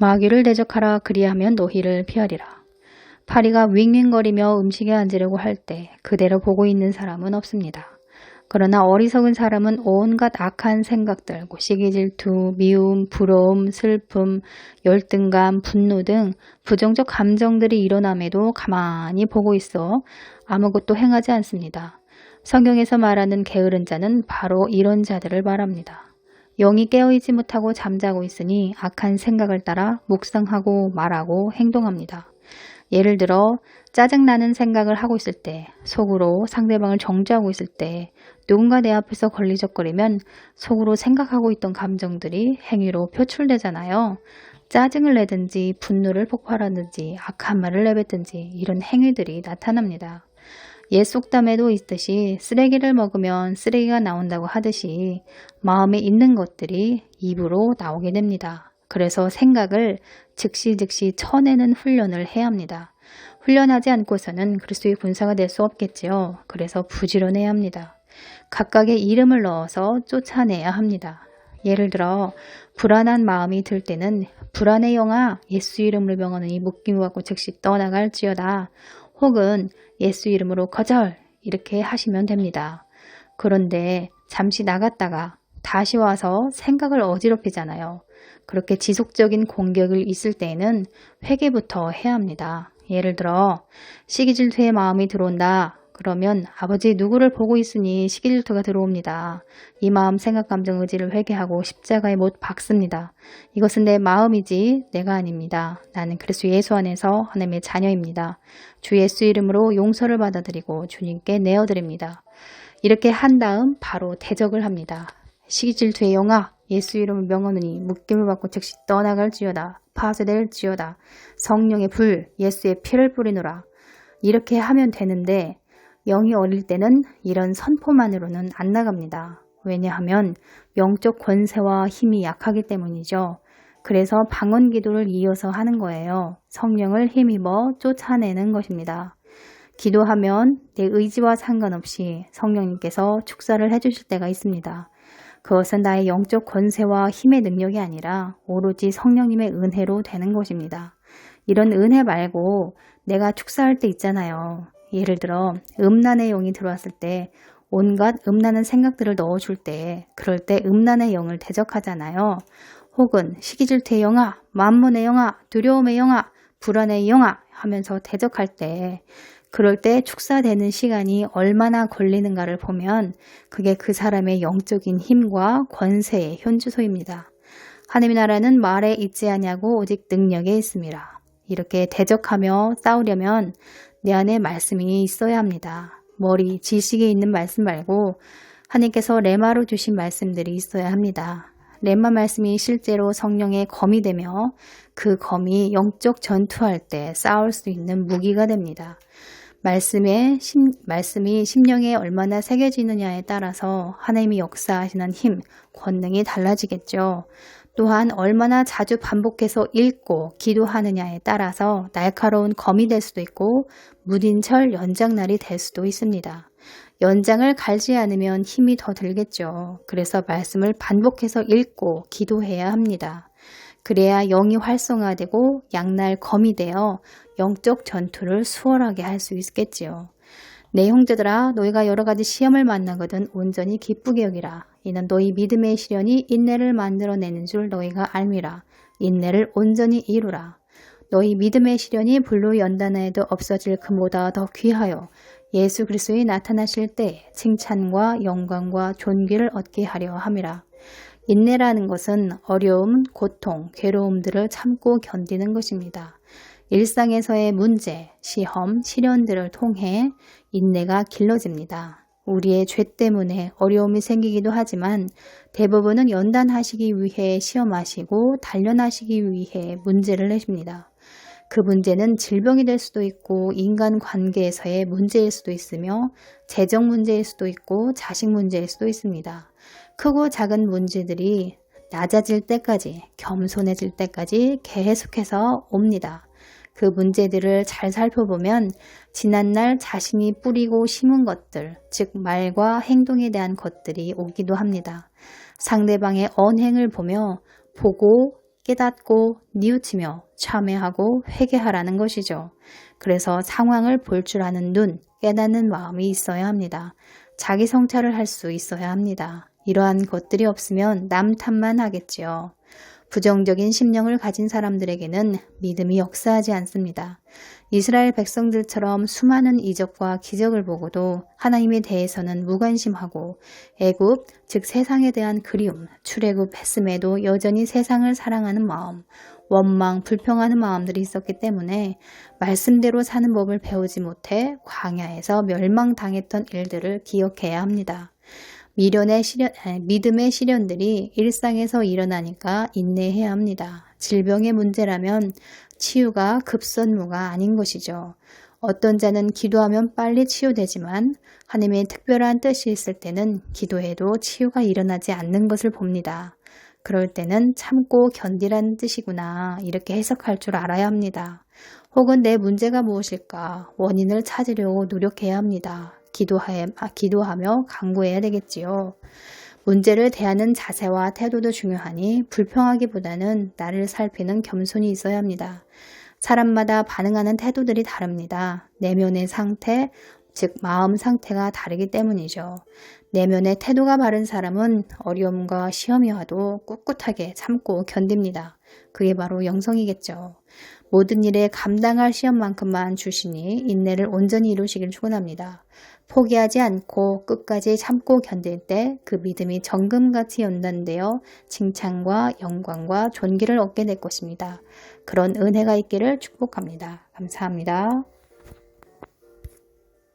마귀를 대적하라 그리하면 노희를 피하리라. 파리가 윙윙거리며 음식에 앉으려고 할 때 그대로 보고 있는 사람은 없습니다. 그러나 어리석은 사람은 온갖 악한 생각들, 시기 질투, 미움, 부러움, 슬픔, 열등감, 분노 등 부정적 감정들이 일어남에도 가만히 보고 있어 아무것도 행하지 않습니다. 성경에서 말하는 게으른 자는 바로 이런 자들을 말합니다. 영이 깨어있지 못하고 잠자고 있으니 악한 생각을 따라 묵상하고 말하고 행동합니다. 예를 들어 짜증나는 생각을 하고 있을 때, 속으로 상대방을 정죄하고 있을 때, 누군가 내 앞에서 걸리적거리면 속으로 생각하고 있던 감정들이 행위로 표출되잖아요. 짜증을 내든지 분노를 폭발하든지 악한 말을 내뱉든지 이런 행위들이 나타납니다. 옛 속담에도 있듯이 쓰레기를 먹으면 쓰레기가 나온다고 하듯이 마음에 있는 것들이 입으로 나오게 됩니다. 그래서 생각을 즉시 즉시 쳐내는 훈련을 해야 합니다. 훈련하지 않고서는 그리스도의 군사가 될 수 없겠지요. 그래서 부지런해야 합니다. 각각의 이름을 넣어서 쫓아내야 합니다. 예를 들어 불안한 마음이 들 때는 불안의 영아 예수 이름으로 명하느니 묶임을 받고 즉시 떠나갈지어다 혹은 예수 이름으로 거절 이렇게 하시면 됩니다. 그런데 잠시 나갔다가 다시 와서 생각을 어지럽히잖아요. 그렇게 지속적인 공격을 있을 때에는 회개부터 해야 합니다. 예를 들어 시기질투의 마음이 들어온다. 그러면 아버지 누구를 보고 있으니 시기질투가 들어옵니다. 이 마음 생각 감정 의지를 회개하고 십자가에 못 박습니다. 이것은 내 마음이지 내가 아닙니다. 나는 그리스도 예수 안에서 하나님의 자녀입니다. 주 예수 이름으로 용서를 받아들이고 주님께 내어드립니다. 이렇게 한 다음 바로 대적을 합니다. 시기질투의 영아 예수 이름을 명하느니 묶임을 받고 즉시 떠나갈지어다 파쇄될지어다 성령의 불 예수의 피를 뿌리노라 이렇게 하면 되는데 영이 어릴 때는 이런 선포만으로는 안 나갑니다. 왜냐하면 영적 권세와 힘이 약하기 때문이죠. 그래서 방언 기도를 이어서 하는 거예요. 성령을 힘입어 쫓아내는 것입니다. 기도하면 내 의지와 상관없이 성령님께서 축사를 해주실 때가 있습니다. 그것은 나의 영적 권세와 힘의 능력이 아니라 오로지 성령님의 은혜로 되는 것입니다. 이런 은혜 말고 내가 축사할 때 있잖아요. 예를 들어 음란의 영이 들어왔을 때 온갖 음란한 생각들을 넣어줄 때 그럴 때 음란의 영을 대적하잖아요. 혹은 시기질투의 영아, 만문의 영아, 두려움의 영아, 불안의 영아 하면서 대적할 때 그럴 때 축사되는 시간이 얼마나 걸리는가를 보면 그게 그 사람의 영적인 힘과 권세의 현주소입니다. 하나님의 나라는 말에 있지 아니하고 오직 능력에 있습니다. 이렇게 대적하며 싸우려면 내 안에 말씀이 있어야 합니다. 머리, 지식에 있는 말씀 말고 하나님께서 레마로 주신 말씀들이 있어야 합니다. 레마 말씀이 실제로 성령의 검이 되며 그 검이 영적 전투할 때 싸울 수 있는 무기가 됩니다. 말씀의 심, 말씀이 심령에 얼마나 새겨지느냐에 따라서 하나님이 역사하시는 힘, 권능이 달라지겠죠. 또한 얼마나 자주 반복해서 읽고 기도하느냐에 따라서 날카로운 검이 될 수도 있고 무딘 철 연장날이 될 수도 있습니다. 연장을 갈지 않으면 힘이 더 들겠죠. 그래서 말씀을 반복해서 읽고 기도해야 합니다. 그래야 영이 활성화되고 양날 검이 되어 영적 전투를 수월하게 할 수 있겠지요. 내 형제들아 너희가 여러 가지 시험을 만나거든 온전히 기쁘게 여기라. 이는 너희 믿음의 시련이 인내를 만들어내는 줄 너희가 알미라. 인내를 온전히 이루라. 너희 믿음의 시련이 불로 연단해도 없어질 금보다 더 귀하여 예수 그리스도의 나타나실 때 칭찬과 영광과 존귀를 얻게 하려 함이라. 인내라는 것은 어려움, 고통, 괴로움들을 참고 견디는 것입니다. 일상에서의 문제, 시험, 시련들을 통해 인내가 길러집니다. 우리의 죄 때문에 어려움이 생기기도 하지만 대부분은 연단하시기 위해 시험하시고 단련하시기 위해 문제를 내십니다. 그 문제는 질병이 될 수도 있고 인간 관계에서의 문제일 수도 있으며 재정 문제일 수도 있고 자식 문제일 수도 있습니다. 크고 작은 문제들이 낮아질 때까지 겸손해질 때까지 계속해서 옵니다. 그 문제들을 잘 살펴보면 지난날 자신이 뿌리고 심은 것들, 즉 말과 행동에 대한 것들이 오기도 합니다. 상대방의 언행을 보며 보고 깨닫고 뉘우치며 참회하고 회개하라는 것이죠. 그래서 상황을 볼 줄 아는 눈, 깨닫는 마음이 있어야 합니다. 자기 성찰을 할 수 있어야 합니다. 이러한 것들이 없으면 남 탓만 하겠지요. 부정적인 심령을 가진 사람들에게는 믿음이 역사하지 않습니다. 이스라엘 백성들처럼 수많은 이적과 기적을 보고도 하나님에 대해서는 무관심하고 애굽, 즉 세상에 대한 그리움, 출애굽 했음에도 여전히 세상을 사랑하는 마음, 원망, 불평하는 마음들이 있었기 때문에 말씀대로 사는 법을 배우지 못해 광야에서 멸망당했던 일들을 기억해야 합니다. 미련의 시련, 믿음의 시련들이 일상에서 일어나니까 인내해야 합니다. 질병의 문제라면 치유가 급선무가 아닌 것이죠. 어떤 자는 기도하면 빨리 치유되지만 하나님의 특별한 뜻이 있을 때는 기도해도 치유가 일어나지 않는 것을 봅니다. 그럴 때는 참고 견디라는 뜻이구나 이렇게 해석할 줄 알아야 합니다. 혹은 내 문제가 무엇일까 원인을 찾으려고 노력해야 합니다. 기도하여, 아, 기도하며 강구해야 되겠지요. 문제를 대하는 자세와 태도도 중요하니 불평하기보다는 나를 살피는 겸손이 있어야 합니다. 사람마다 반응하는 태도들이 다릅니다. 내면의 상태, 즉 마음 상태가 다르기 때문이죠. 내면의 태도가 바른 사람은 어려움과 시험이 와도 꿋꿋하게 참고 견딥니다. 그게 바로 영성이겠죠. 모든 일에 감당할 시험만큼만 주시니 인내를 온전히 이루시길 축원합니다. 포기하지 않고 끝까지 참고 견딜 때 그 믿음이 정금같이 연단되어 칭찬과 영광과 존귀를 얻게 될 것입니다. 그런 은혜가 있기를 축복합니다. 감사합니다.